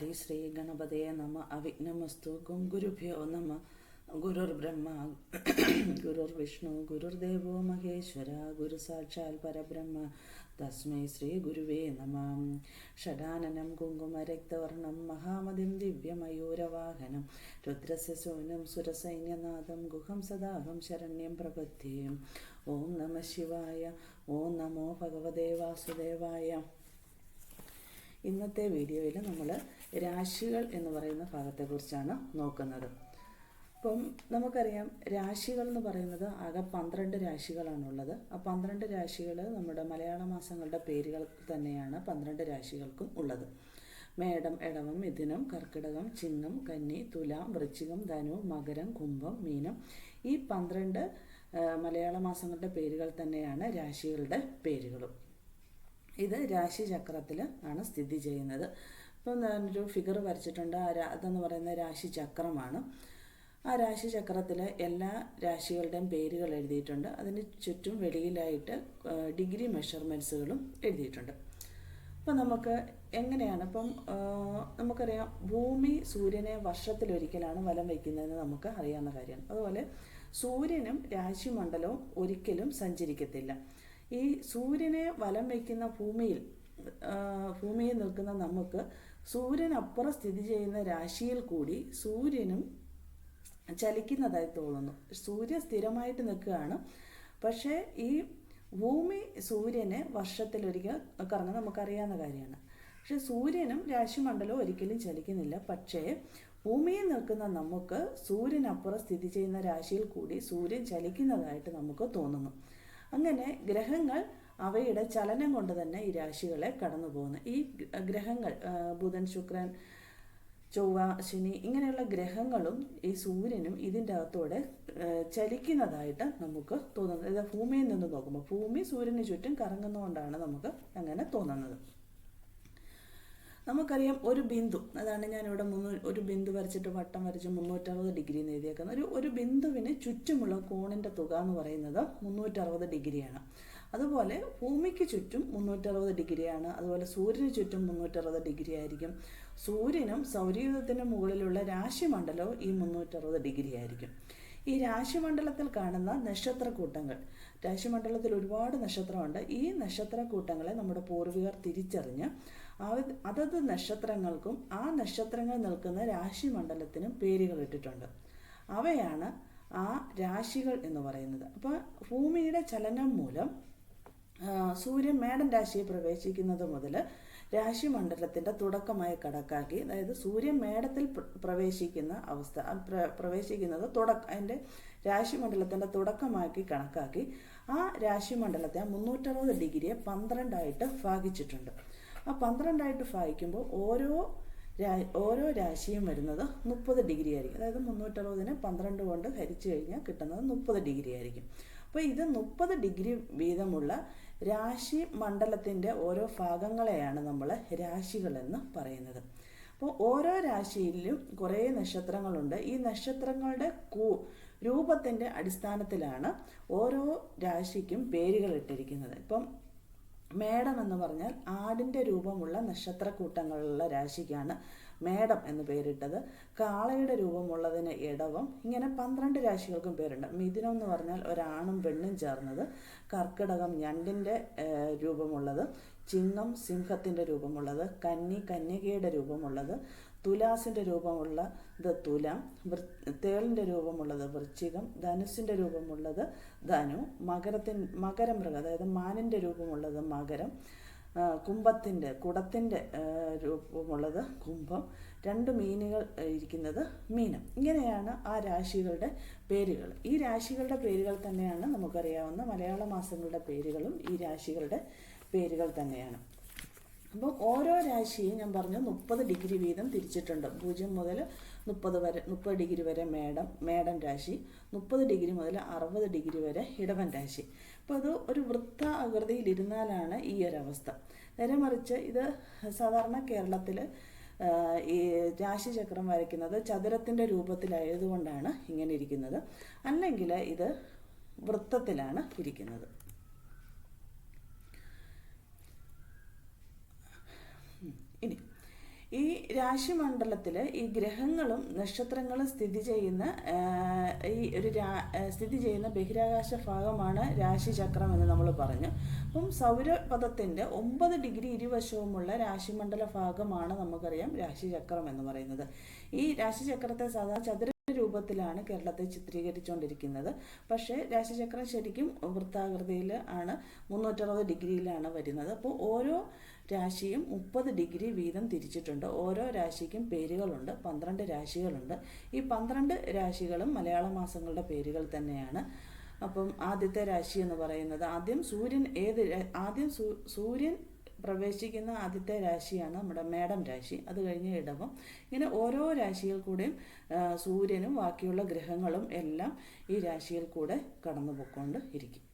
ഹരിശ്രീ ഗണപതയെ നമ. അവിഘ്നമസ്തു. ഗും ഗുരുഭ്യോ നമ. ഗുരുർ ബ്രഹ്മ ഗുരുർ വിഷ്ണു ഗുരുർദേവോ മഹേശ്വര. ഗുരു സാക്ഷാൽ പരബ്രഹ്മ. തസ്മൈ ശ്രീ ഗുരുവേ നമ. ഷഡാനനം കുങ്കുമരക്തവർണം മഹാമതിം ദിവ്യമയൂരവാഹനം. രുദ്രസ്യ സോനം സുരസൈന്യനാഥം. ഗുഹം സദാഹം ശരണ്യം പ്രപദ്യേ ഓം നമ ശിവായ. ഓം നമോ ഭഗവതേ വാസുദേവായ. ഇന്നത്തെ വീഡിയോയിൽ നമ്മൾ രാശികൾ എന്ന് പറയുന്ന ഭാഗത്തെക്കുറിച്ചാണ് നോക്കുന്നത്. അപ്പം നമുക്കറിയാം രാശികൾ എന്ന് പറയുന്നത് ആകെ പന്ത്രണ്ട് രാശികളാണുള്ളത്. ആ പന്ത്രണ്ട് രാശികൾ നമ്മുടെ മലയാള മാസങ്ങളുടെ പേരുകൾ തന്നെയാണ് പന്ത്രണ്ട് രാശികൾക്കും ഉള്ളത്. മേടം ഇടവം മിഥുനം കർക്കിടകം ചിങ്ങം കന്നി തുലാം വൃശ്ചികം ധനു മകരം കുംഭം മീനം ഈ പന്ത്രണ്ട് മലയാള മാസങ്ങളുടെ പേരുകൾ തന്നെയാണ് രാശികളുടെ പേരുകളും. ഇത് രാശിചക്രത്തിൽ ആണ് സ്ഥിതി ചെയ്യുന്നത്. ഇപ്പം ഒരു ഫിഗർ വരച്ചിട്ടുണ്ട്. ആ അതെന്ന് പറയുന്ന രാശിചക്രമാണ് ആ രാശിചക്രത്തിൽ എല്ലാ രാശികളുടെയും പേരുകൾ എഴുതിയിട്ടുണ്ട്. അതിന് ചുറ്റും വെളിയിലായിട്ട് ഡിഗ്രി മെഷർമെന്റ്സുകളും എഴുതിയിട്ടുണ്ട്. അപ്പം നമുക്ക് എങ്ങനെയാണ് ഇപ്പം നമുക്കറിയാം ഭൂമി സൂര്യനെ വർഷത്തിലൊരിക്കലാണ് വലം വയ്ക്കുന്നതെന്ന് നമുക്ക് അറിയാവുന്ന കാര്യമാണ്. അതുപോലെ സൂര്യനും രാശിമണ്ഡലവും ഒരിക്കലും സഞ്ചരിക്കത്തില്ല. ഈ സൂര്യനെ വലം വയ്ക്കുന്ന ഭൂമിയിൽ ഭൂമിയിൽ നിൽക്കുന്ന നമുക്ക് സൂര്യനപ്പുറം സ്ഥിതി ചെയ്യുന്ന രാശിയിൽ കൂടി സൂര്യനും ചലിക്കുന്നതായി തോന്നുന്നു. സൂര്യ സ്ഥിരമായിട്ട് നിൽക്കുകയാണ്. പക്ഷേ ഈ ഭൂമി സൂര്യനെ വർഷത്തിലൊരിക്കൽ കറങ്ങുന്ന നമുക്കറിയാവുന്ന കാര്യമാണ്. പക്ഷെ സൂര്യനും രാശിമണ്ഡലവും ഒരിക്കലും ചലിക്കുന്നില്ല. പക്ഷേ ഭൂമിയിൽ നിൽക്കുന്ന നമുക്ക് സൂര്യനപ്പുറം സ്ഥിതി ചെയ്യുന്ന രാശിയിൽ കൂടി സൂര്യൻ ചലിക്കുന്നതായിട്ട് നമുക്ക് തോന്നുന്നു. അങ്ങനെ ഗ്രഹങ്ങൾ അവയുടെ ചലനം കൊണ്ട് തന്നെ ഈ രാശികളെ കടന്നു പോകുന്നു ഈ ഗ്രഹങ്ങൾ ബുധൻ ശുക്രൻ ചൊവ്വ ശനി ഇങ്ങനെയുള്ള ഗ്രഹങ്ങളും ഈ സൂര്യനും ഇതിന്റെ അകത്തോടെ ചലിക്കുന്നതായിട്ട് നമുക്ക് തോന്നുന്നത് ഇത് ഭൂമിയിൽ നിന്ന് നോക്കുമ്പോൾ ഭൂമി സൂര്യന് ചുറ്റും കറങ്ങുന്നതുകൊണ്ടാണ് നമുക്ക് അങ്ങനെ തോന്നുന്നത്. നമുക്കറിയാം ഒരു ബിന്ദു അതാണ് ഞാനിവിടെ മുന്നൂ ഒരു ബിന്ദു വരച്ചിട്ട് വട്ടം വരച്ച് മുന്നൂറ്ററുപത് ഡിഗ്രി എന്ന് എഴുതിയേക്കുന്നത്. ഒരു ഒരു ബിന്ദുവിന് ചുറ്റുമുള്ള കോണിന്റെ തുക എന്ന് പറയുന്നത് മുന്നൂറ്ററുപത് ഡിഗ്രിയാണ്. അതുപോലെ ഭൂമിക്ക് ചുറ്റും മുന്നൂറ്ററുപത് ഡിഗ്രിയാണ്. അതുപോലെ സൂര്യന് ചുറ്റും മുന്നൂറ്ററുപത് ഡിഗ്രി ആയിരിക്കും. സൂര്യനും സൗരയൂഥത്തിന് മുകളിലുള്ള രാശിമണ്ഡലവും ഈ മുന്നൂറ്ററുപത് ഡിഗ്രി ആയിരിക്കും. ഈ രാശിമണ്ഡലത്തിൽ കാണുന്ന നക്ഷത്രക്കൂട്ടങ്ങൾ. രാശിമണ്ഡലത്തിൽ ഒരുപാട് നക്ഷത്രമുണ്ട്. ഈ നക്ഷത്രക്കൂട്ടങ്ങളെ നമ്മുടെ പൂർവികർ തിരിച്ചറിഞ്ഞ് അതത് നക്ഷത്രങ്ങൾക്കും ആ നക്ഷത്രങ്ങൾ നിൽക്കുന്ന രാശിമണ്ഡലത്തിനും പേരുകൾ ഇട്ടിട്ടുണ്ട്. അവയാണ് ആ രാശികൾ എന്ന് പറയുന്നത്. അപ്പോൾ ഭൂമിയുടെ ചലനം മൂലം സൂര്യൻ മേടൻ രാശിയിൽ പ്രവേശിക്കുന്നത് മുതൽ രാശിമണ്ഡലത്തിന്റെ തുടക്കമായി കണക്കാക്കി. അതായത് സൂര്യൻ മേടത്തിൽ പ്രവേശിക്കുന്ന അവസ്ഥ പ്രവേശിക്കുന്നത് തുടക്ക അതിന്റെ രാശിമണ്ഡലത്തിന്റെ തുടക്കമാക്കി കണക്കാക്കി. ആ രാശിമണ്ഡലത്തെ മുന്നൂറ്ററുപത് ഡിഗ്രിയെ പന്ത്രണ്ടായിട്ട് ഭാഗിച്ചിട്ടുണ്ട്. ആ പന്ത്രണ്ടായിട്ട് ഭാഗിക്കുമ്പോൾ ഓരോ ഓരോ രാശിയും വരുന്നത് മുപ്പത് ഡിഗ്രി ആയിരിക്കും. അതായത് മുന്നൂറ്ററുപതിനെ പന്ത്രണ്ട് കൊണ്ട് ഹരിച്ചു കഴിഞ്ഞാൽ കിട്ടുന്നത് മുപ്പത് ഡിഗ്രി ആയിരിക്കും. അപ്പോൾ ഇത് മുപ്പത് ഡിഗ്രി വീതമുള്ള രാശി മണ്ഡലത്തിന്റെ ഓരോ ഭാഗങ്ങളെയാണ് നമ്മൾ രാശികളെന്ന് പറയുന്നത്. അപ്പോൾ ഓരോ രാശിയിലും കുറേ നക്ഷത്രങ്ങളുണ്ട്. ഈ നക്ഷത്രങ്ങളുടെ കൂ രൂപത്തിന്റെ അടിസ്ഥാനത്തിലാണ് ഓരോ രാശിക്കും പേരുകൾ ഇട്ടിരിക്കുന്നത്. ഇപ്പം മേടം എന്ന് പറഞ്ഞാൽ ആടിന്റെ രൂപമുള്ള നക്ഷത്രക്കൂട്ടങ്ങളുള്ള രാശിക്കാണ് മേടം എന്ന് പേരിട്ടത്. കാളയുടെ രൂപമുള്ളതിന് ഇടവം ഇങ്ങനെ പന്ത്രണ്ട് രാശികൾക്കും പേരുണ്ട്. മിഥുനം എന്ന് പറഞ്ഞാൽ ഒരാണും പെണ്ണും ചേർന്നത്. കർക്കിടകം ഞണ്ടിന്റെ രൂപമുള്ളത്. ചിങ്ങം സിംഹത്തിന്റെ രൂപമുള്ളത്. കന്നി കന്യകയുടെ രൂപമുള്ളത്. തുലാസിന്റെ രൂപമുള്ളത് തുലം വൃ തേളിന്റെ രൂപമുള്ളത് വൃശ്ചികം ധനുസിന്റെ രൂപമുള്ളത് ധനു മകരത്തിൻ മകരമൃഗം അതായത് മാനിന്റെ രൂപമുള്ളത് മകരം കുംഭത്തിന്റെ കുടത്തിന്റെ രൂപമുള്ളത് കുംഭം. രണ്ട് മീനുകൾ ഇരിക്കുന്നത് മീനം. ഇങ്ങനെയാണ് ആ രാശികളുടെ പേരുകൾ. ഈ രാശികളുടെ പേരുകൾ തന്നെയാണ് നമുക്കറിയാവുന്ന മലയാള മാസങ്ങളുടെ പേരുകളും ഈ രാശികളുടെ പേരുകൾ തന്നെയാണ്. അപ്പോൾ ഓരോ രാശിയും ഞാൻ പറഞ്ഞു മുപ്പത് ഡിഗ്രി വീതം തിരിച്ചിട്ടുണ്ട്. പൂജ്യം മുതൽ മുപ്പത് വരെ മുപ്പത് ഡിഗ്രി വരെ മേടം മേടൻ രാശി മുപ്പത് ഡിഗ്രി മുതൽ അറുപത് ഡിഗ്രി വരെ ഇടവൻ രാശി. അപ്പോൾ അത് ഒരു വൃത്ത ആകൃതിയിൽ ഇരുന്നാലാണ് ഈ ഒരു അവസ്ഥ നേരെ മറിച്ച് ഇത് സാധാരണ കേരളത്തിൽ ഈ രാശിചക്രം വരയ്ക്കുന്നത് ചതുരത്തിന്റെ രൂപത്തിലായതുകൊണ്ടാണ് ഇങ്ങനെ ഇരിക്കുന്നത്. അല്ലെങ്കിൽ ഇത് വൃത്തത്തിലാണ് ഇരിക്കുന്നത് ഇനി ഈ രാശിമണ്ഡലത്തിൽ ഈ ഗ്രഹങ്ങളും നക്ഷത്രങ്ങളും സ്ഥിതി ചെയ്യുന്ന ഈ ഒരു സ്ഥിതി ചെയ്യുന്ന ബഹിരാകാശ ഭാഗമാണ് രാശിചക്രം എന്ന് നമ്മൾ പറഞ്ഞു. അപ്പം സൗരപഥത്തിന്റെ ഒമ്പത് ഡിഗ്രി ഇരുവശവുമുള്ള രാശിമണ്ഡല ഭാഗമാണ് നമുക്കറിയാം രാശിചക്രം എന്ന് പറയുന്നത്. ഈ രാശിചക്രത്തെ സാധാരണ ചതുര രൂപത്തിലാണ് കേരളത്തെ ചിത്രീകരിച്ചുകൊണ്ടിരിക്കുന്നത് പക്ഷേ രാശിചക്രം ശരിക്കും വൃത്താകൃതിയിൽ ആണ്. മുന്നൂറ്ററുപത് ഡിഗ്രിയിലാണ് വരുന്നത്. അപ്പോൾ ഓരോ രാശിയും മുപ്പത് ഡിഗ്രി വീതം തിരിച്ചിട്ടുണ്ട്. ഓരോ രാശിക്കും പേരുകളുണ്ട്. പന്ത്രണ്ട് രാശികളുണ്ട്. ഈ പന്ത്രണ്ട് രാശികളും മലയാള മാസങ്ങളുടെ പേരുകൾ തന്നെയാണ്. അപ്പം ആദ്യത്തെ രാശി എന്ന് പറയുന്നത് ആദ്യം സൂര്യൻ ഏത് ആദ്യം സൂര്യൻ പ്രവേശിക്കുന്ന ആദ്യത്തെ രാശിയാണ് നമ്മുടെ മേടം രാശി. അത് കഴിഞ്ഞ് ഇടവം. ഇങ്ങനെ ഓരോ രാശിയിൽ കൂടെയും സൂര്യനും ബാക്കിയുള്ള ഗ്രഹങ്ങളും എല്ലാം ഈ രാശിയിൽ കൂടെ കടന്നു പോയിക്കൊണ്ട് ഇരിക്കും